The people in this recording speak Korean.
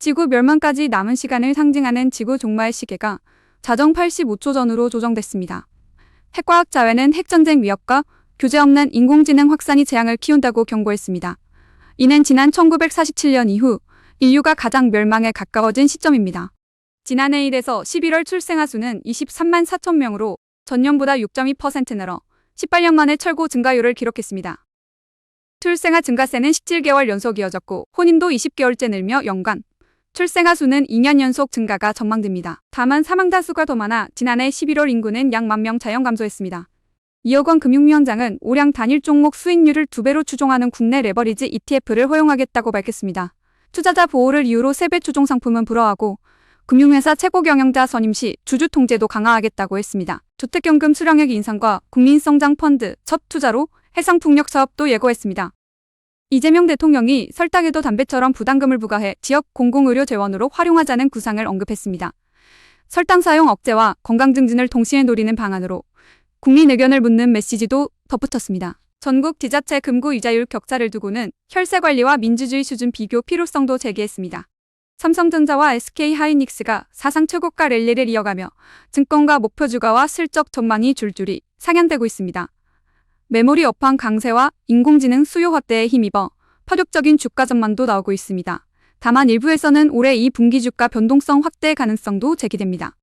지구 멸망까지 남은 시간을 상징하는 지구 종말 시계가 자정 85초 전으로 조정됐습니다. 핵과학 자회는 핵전쟁 위협과 교제 없는 인공지능 확산이 재앙을 키운다고 경고했습니다. 이는 지난 1947년 이후 인류가 가장 멸망에 가까워진 시점입니다. 지난해 1에서 11월 출생아 수는 23만 4천 명으로 전년보다 6.2% 늘어 18년 만에 철고 증가율을 기록했습니다. 출생아 증가세는 17개월 연속 이어졌고 혼인도 20개월째 늘며 연간 출생아 수는 2년 연속 증가가 전망됩니다. 다만 사망자 수가 더 많아 지난해 11월 인구는 약 만 명 자연 감소했습니다. 이어건 금융위원장은 올양 단일 종목 수익률을 두 배로 추종하는 국내 레버리지 ETF를 허용하겠다고 밝혔습니다. 투자자 보호를 이유로 세배 추종 상품은 불허하고 금융회사 최고 경영자 선임 시 주주 통제도 강화하겠다고 했습니다. 주택연금 수령액 인상과 국민성장 펀드 첫 투자로 해상풍력 사업도 예고했습니다. 이재명 대통령이 설탕에도 담배처럼 부담금을 부과해 지역 공공의료 재원으로 활용하자는 구상을 언급했습니다. 설탕 사용 억제와 건강 증진을 동시에 노리는 방안으로 국민 의견을 묻는 메시지도 덧붙였습니다. 전국 지자체 금고 이자율 격차를 두고는 혈세 관리와 민주주의 수준 비교 필요성도 제기했습니다. 삼성전자와 SK 하이닉스가 사상 최고가 랠리를 이어가며 증권가 목표 주가와 실적 전망이 줄줄이 상향되고 있습니다. 메모리 업황 강세와 인공지능 수요 확대에 힘입어 파격적인 주가 전망도 나오고 있습니다. 다만 일부에서는 올해 이 분기 주가 변동성 확대 가능성도 제기됩니다.